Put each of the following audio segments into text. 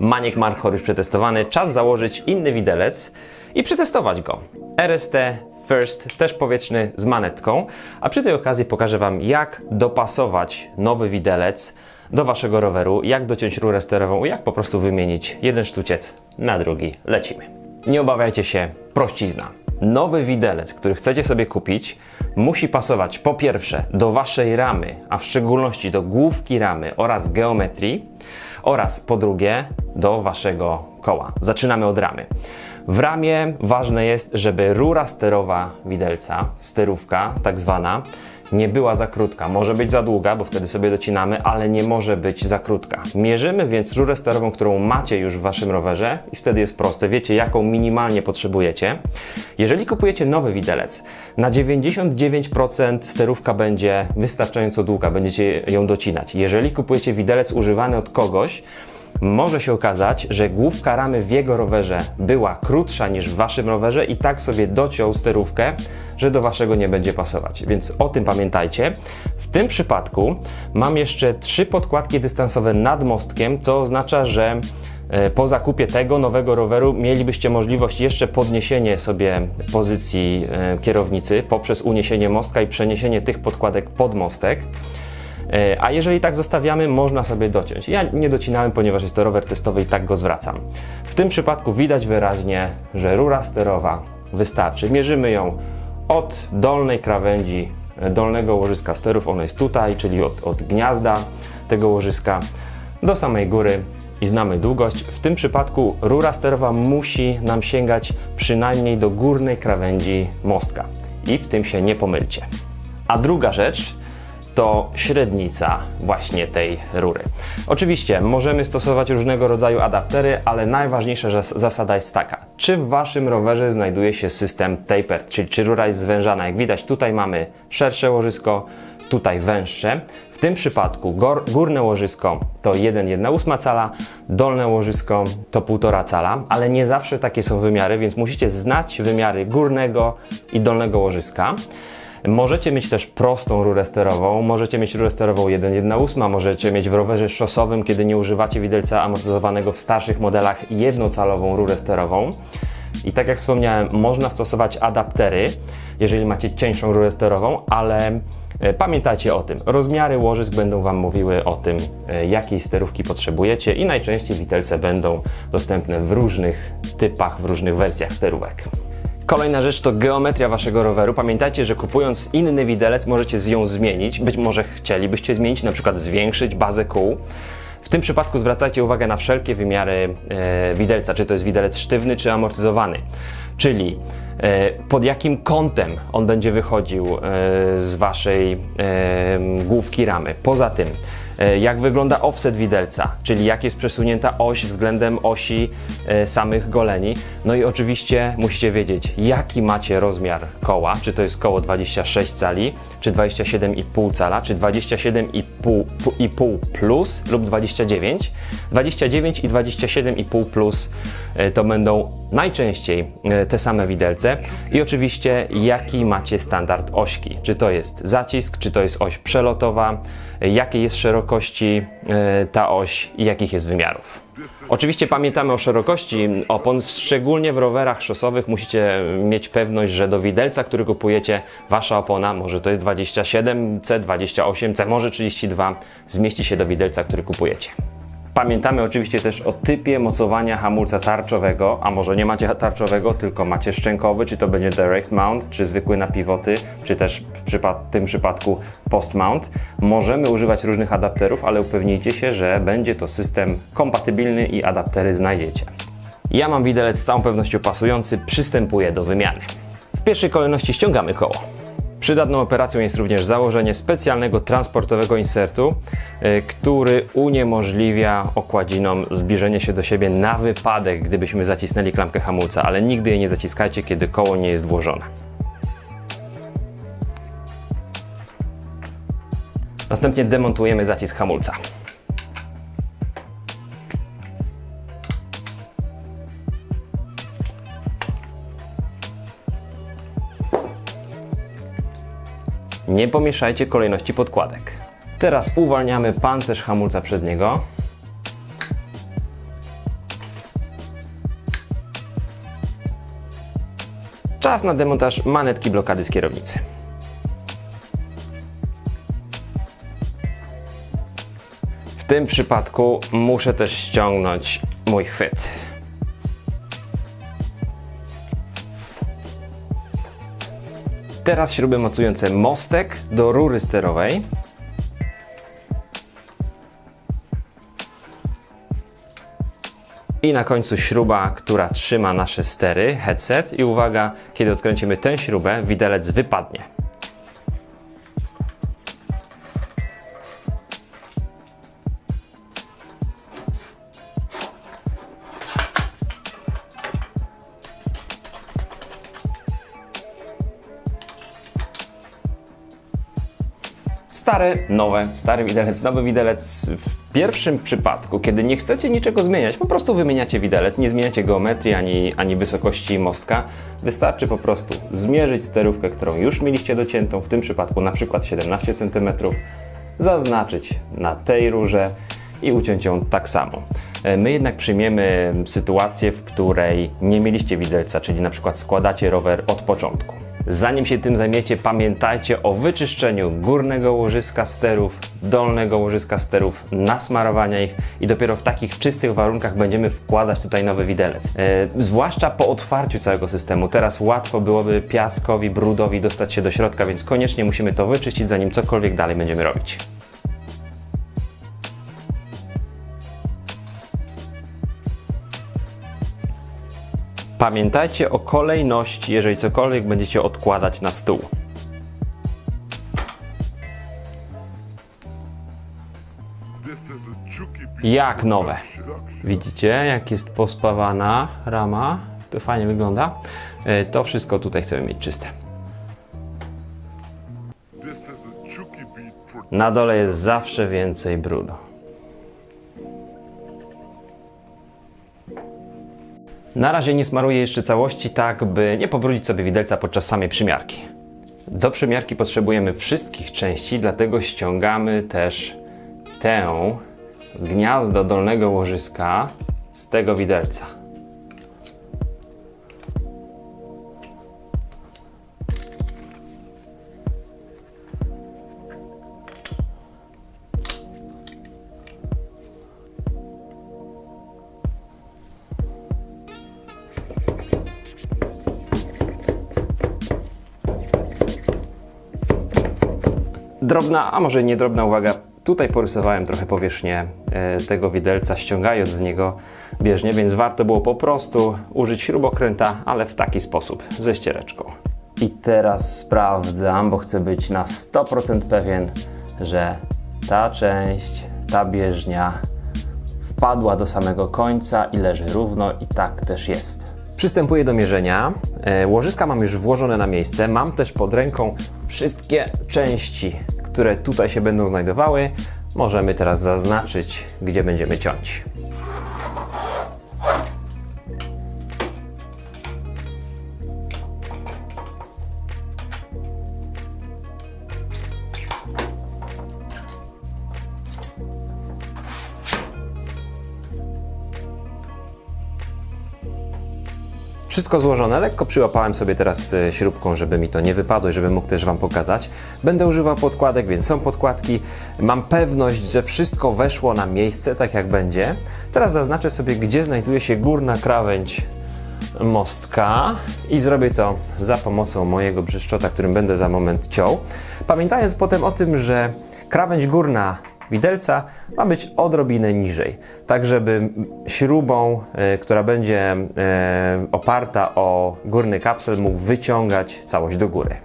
Maniek Markor już przetestowany, czas założyć inny widelec i przetestować go. RST First, też powietrzny z manetką, a przy tej okazji pokażę Wam jak dopasować nowy widelec do Waszego roweru, jak dociąć rurę sterową, jak po prostu wymienić jeden sztuciec na drugi. Lecimy. Nie obawiajcie się, prościzna. Nowy widelec, który chcecie sobie kupić, musi pasować po pierwsze do Waszej ramy, a w szczególności do główki ramy oraz geometrii, oraz po drugie do Waszego koła. Zaczynamy od ramy. W ramie ważne jest, żeby rura sterowa widelca, sterówka tak zwana, nie była za krótka. Może być za długa, bo wtedy sobie docinamy, ale nie może być za krótka. Mierzymy więc rurę sterową, którą macie już w waszym rowerze i wtedy jest proste. Wiecie, jaką minimalnie potrzebujecie. Jeżeli kupujecie nowy widelec, na 99% sterówka będzie wystarczająco długa, będziecie ją docinać. Jeżeli kupujecie widelec używany od kogoś, może się okazać, że główka ramy w jego rowerze była krótsza niż w waszym rowerze i tak sobie dociął sterówkę, że do waszego nie będzie pasować. Więc o tym pamiętajcie. W tym przypadku mam jeszcze trzy podkładki dystansowe nad mostkiem, co oznacza, że e, po zakupie tego nowego roweru mielibyście możliwość jeszcze podniesienie sobie pozycji e, kierownicy poprzez uniesienie mostka i przeniesienie tych podkładek pod mostek. E, A jeżeli tak zostawiamy, można sobie dociąć. Ja nie docinałem, ponieważ jest to rower testowy i tak go zwracam. W tym przypadku widać wyraźnie, że rura sterowa wystarczy. Mierzymy ją od dolnej krawędzi e, dolnego łożyska sterów, ono jest tutaj, czyli od, od gniazda tego łożyska do samej góry i znamy długość. W tym przypadku rura sterowa musi nam sięgać przynajmniej do górnej krawędzi mostka i w tym się nie pomylcie. A druga rzecz to średnica właśnie tej rury. Oczywiście możemy stosować różnego rodzaju adaptery, ale najważniejsza zas- zasada jest taka. Czy w Waszym rowerze znajduje się system tapered, czyli czy rura jest zwężana? Jak widać tutaj mamy szersze łożysko, tutaj węższe. W tym przypadku gór, górne łożysko to 1,1,8 cala, dolne łożysko to 1,5 cala, ale nie zawsze takie są wymiary, więc musicie znać wymiary górnego i dolnego łożyska. Możecie mieć też prostą rurę sterową, możecie mieć rurę sterową 1,1,8, możecie mieć w rowerze szosowym, kiedy nie używacie widelca amortyzowanego w starszych modelach, jednocalową rurę sterową. I tak jak wspomniałem, można stosować adaptery, jeżeli macie cieńszą rurę sterową, ale e, pamiętajcie o tym. Rozmiary łożysk będą Wam mówiły o tym, e, jakiej sterówki potrzebujecie i najczęściej widelce będą dostępne w różnych typach, w różnych wersjach sterówek. Kolejna rzecz to geometria waszego roweru. Pamiętajcie, że kupując inny widelec możecie z ją zmienić. Być może chcielibyście zmienić, na przykład zwiększyć bazę kół. W tym przypadku zwracajcie uwagę na wszelkie wymiary e, widelca, czy to jest widelec sztywny, czy amortyzowany. Czyli e, pod jakim kątem on będzie wychodził e, z waszej e, główki ramy. Poza tym, jak wygląda offset widelca, czyli jak jest przesunięta oś względem osi e, samych goleni. No i oczywiście musicie wiedzieć, jaki macie rozmiar koła, czy to jest koło 26 cali, czy 27,5 cala, czy 27,5 pu- i pół plus lub 29. 29 i 27,5 plus e, to będą najczęściej e, te same widelce i oczywiście jaki macie standard ośki. Czy to jest zacisk, czy to jest oś przelotowa, jakiej jest szerokości e, ta oś i jakich jest wymiarów. Oczywiście pamiętamy o szerokości opon, szczególnie w rowerach szosowych musicie mieć pewność, że do widelca, który kupujecie, wasza opona, może to jest 27C, 28C, może 32, zmieści się do widelca, który kupujecie. Pamiętamy oczywiście też o typie mocowania hamulca tarczowego, a może nie macie tarczowego, tylko macie szczękowy, czy to będzie direct mount, czy zwykły na pivoty, czy też w przypad- tym przypadku post mount. Możemy używać różnych adapterów, ale upewnijcie się, że będzie to system kompatybilny i adaptery znajdziecie. Ja mam widelec z całą pewnością pasujący, przystępuję do wymiany. W pierwszej kolejności ściągamy koło. Przydatną operacją jest również założenie specjalnego transportowego insertu, y, który uniemożliwia okładzinom zbliżenie się do siebie na wypadek, gdybyśmy zacisnęli klamkę hamulca, ale nigdy jej nie zaciskajcie, kiedy koło nie jest włożone. Następnie demontujemy zacisk hamulca. Nie pomieszajcie kolejności podkładek. Teraz uwalniamy pancerz hamulca przedniego. Czas na demontaż manetki blokady z kierownicy. W tym przypadku muszę też ściągnąć mój chwyt. Teraz śruby mocujące mostek do rury sterowej. I na końcu śruba, która trzyma nasze stery, headset. I uwaga, kiedy odkręcimy tę śrubę, widelec wypadnie. Stare, nowe, stary widelec, nowy widelec. W pierwszym przypadku, kiedy nie chcecie niczego zmieniać, po prostu wymieniacie widelec, nie zmieniacie geometrii ani, ani wysokości mostka. Wystarczy po prostu zmierzyć sterówkę, którą już mieliście dociętą, w tym przypadku na przykład 17 cm, zaznaczyć na tej rurze i uciąć ją tak samo. E, My jednak przyjmiemy sytuację, w której nie mieliście widelca, czyli na przykład składacie rower od początku. Zanim się tym zajmiecie, pamiętajcie o wyczyszczeniu górnego łożyska sterów, dolnego łożyska sterów, nasmarowania ich i dopiero w takich czystych warunkach będziemy wkładać tutaj nowy widelec. E, zwłaszcza po otwarciu całego systemu. Teraz łatwo byłoby piaskowi, brudowi dostać się do środka, więc koniecznie musimy to wyczyścić, zanim cokolwiek dalej będziemy robić. Pamiętajcie o kolejności, jeżeli cokolwiek będziecie odkładać na stół. Jak nowe. Widzicie, jak jest pospawana rama? To fajnie wygląda. E, To wszystko tutaj chcemy mieć czyste. Na dole jest zawsze więcej brudu. Na razie nie smaruję jeszcze całości, tak by nie pobrudzić sobie widelca podczas samej przymiarki. Do przymiarki potrzebujemy wszystkich części, dlatego ściągamy też tę gniazdo dolnego łożyska z tego widelca. Drobna, a może nie drobna uwaga. Tutaj porysowałem trochę powierzchnię e, tego widelca, ściągając z niego bieżnie, więc warto było po prostu użyć śrubokręta, ale w taki sposób, ze ściereczką. I teraz sprawdzam, bo chcę być na 100% pewien, że ta część, ta bieżnia wpadła do samego końca i leży równo i tak też jest. Przystępuję do mierzenia. E, Łożyska mam już włożone na miejsce. Mam też pod ręką wszystkie części, które tutaj się będą znajdowały. Możemy teraz zaznaczyć, gdzie będziemy ciąć. Wszystko złożone, lekko przyłapałem sobie teraz e, śrubką, żeby mi to nie wypadło i żebym mógł też Wam pokazać. Będę używał podkładek, więc są podkładki. Mam pewność, że wszystko weszło na miejsce, tak jak będzie. Teraz zaznaczę sobie, gdzie znajduje się górna krawędź mostka i zrobię to za pomocą mojego brzeszczota, którym będę za moment ciął. Pamiętając potem o tym, że krawędź górna widelca ma być odrobinę niżej, tak żeby śrubą, e, która będzie e, oparta o górny kapsel, mógł wyciągać całość do góry.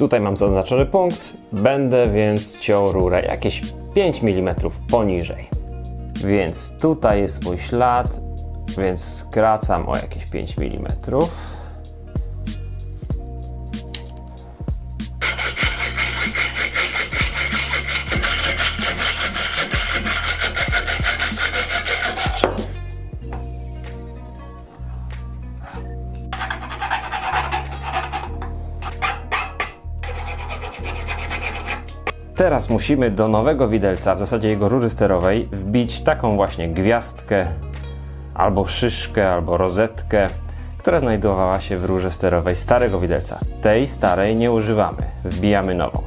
Tutaj mam zaznaczony punkt, będę więc ciął rurę. Jakieś 5 mm poniżej. Więc tutaj jest mój ślad, więc skracam o jakieś 5 mm. Teraz musimy do nowego widelca, w zasadzie jego rury sterowej, wbić taką właśnie gwiazdkę, albo szyszkę, albo rozetkę, która znajdowała się w rurze sterowej starego widelca. Tej starej nie używamy, wbijamy nową.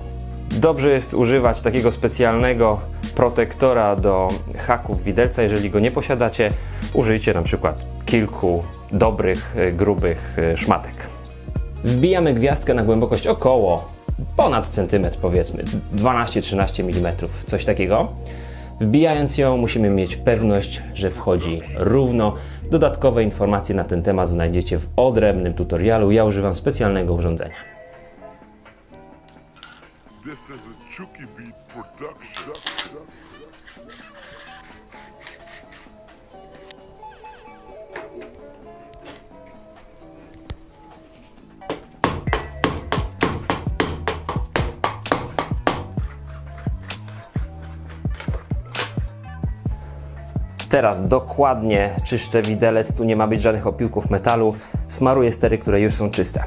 Dobrze jest używać takiego specjalnego protektora do haków widelca. Jeżeli go nie posiadacie, użyjcie na przykład kilku dobrych, grubych y, szmatek. Wbijamy gwiazdkę na głębokość około ponad centymetr, powiedzmy 12-13 mm, coś takiego. Wbijając ją, musimy mieć pewność, że wchodzi równo. Dodatkowe informacje na ten temat znajdziecie w odrębnym tutorialu. Ja używam specjalnego urządzenia. Teraz dokładnie czyszczę widelec, tu nie ma być żadnych opiłków metalu. Smaruję stery, które już są czyste.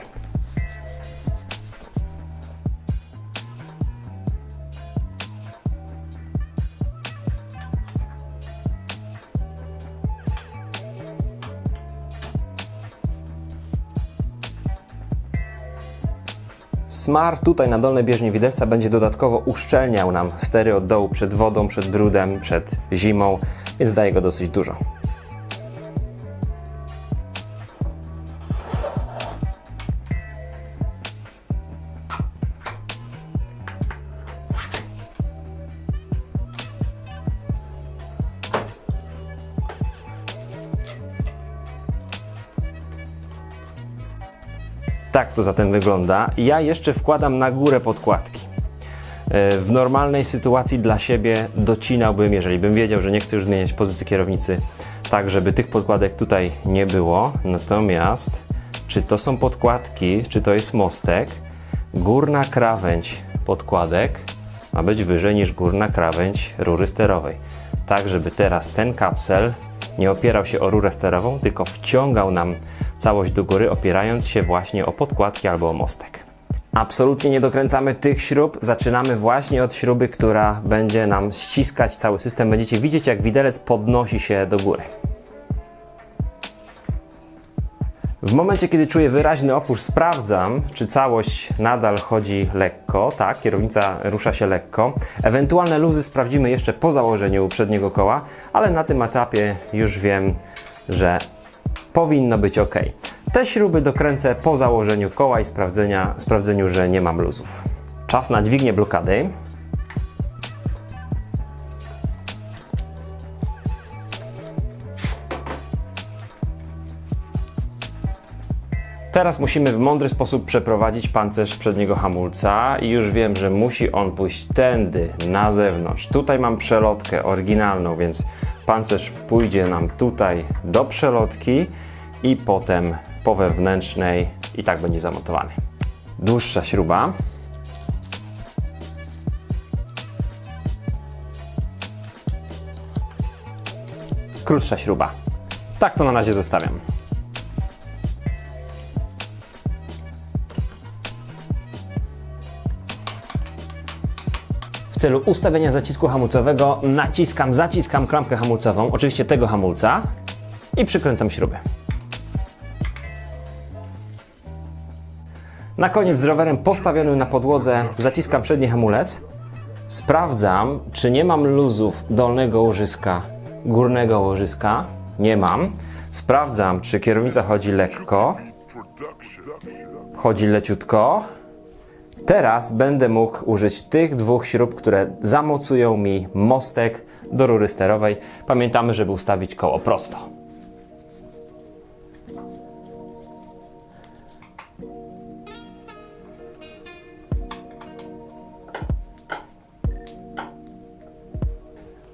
Smar tutaj na dolnej bieżni widelca będzie dodatkowo uszczelniał nam stery od dołu przed wodą, przed brudem, przed zimą, więc daje go dosyć dużo. Tak to zatem wygląda. Ja jeszcze wkładam na górę podkładki. E, W normalnej sytuacji dla siebie docinałbym, jeżeli bym wiedział, że nie chcę już zmieniać pozycji kierownicy, tak żeby tych podkładek tutaj nie było. Natomiast czy to są podkładki, czy to jest mostek, górna krawędź podkładek ma być wyżej niż górna krawędź rury sterowej. Tak, żeby teraz ten kapsel nie opierał się o rurę sterową, tylko wciągał nam całość do góry, opierając się właśnie o podkładki albo o mostek. Absolutnie nie dokręcamy tych śrub. Zaczynamy właśnie od śruby, która będzie nam ściskać cały system. Będziecie widzieć, jak widelec podnosi się do góry. W momencie, kiedy czuję wyraźny opór, sprawdzam, czy całość nadal chodzi lekko. Tak, kierownica rusza się lekko. Ewentualne luzy sprawdzimy jeszcze po założeniu przedniego koła, ale na tym etapie już wiem, że powinno być ok. Te śruby dokręcę po założeniu koła i sprawdzenia, sprawdzeniu, że nie mam luzów. Czas na dźwignię blokady. Teraz musimy w mądry sposób przeprowadzić pancerz przedniego hamulca i już wiem, że musi on pójść tędy, na zewnątrz. Tutaj mam przelotkę oryginalną, więc pancerz pójdzie nam tutaj do przelotki i potem po wewnętrznej i tak będzie zamontowany. Dłuższa śruba. Krótsza śruba. Tak to na razie zostawiam. W celu ustawienia zacisku hamulcowego naciskam, zaciskam klamkę hamulcową, oczywiście tego hamulca i przykręcam śrubę. Na koniec z rowerem postawionym na podłodze zaciskam przedni hamulec. Sprawdzam, czy nie mam luzów dolnego łożyska, górnego łożyska. Nie mam. Sprawdzam, czy kierownica chodzi lekko, chodzi leciutko. Teraz będę mógł użyć tych dwóch śrub, które zamocują mi mostek do rury sterowej. Pamiętamy, żeby ustawić koło prosto.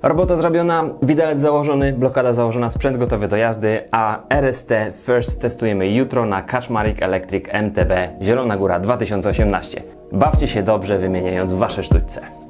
Robota zrobiona, widelec założony, blokada założona, sprzęt gotowy do jazdy, a RST First testujemy jutro na Kaczmarek Electric MTB Zielona Góra 2018. Bawcie się dobrze wymieniając Wasze sztućce.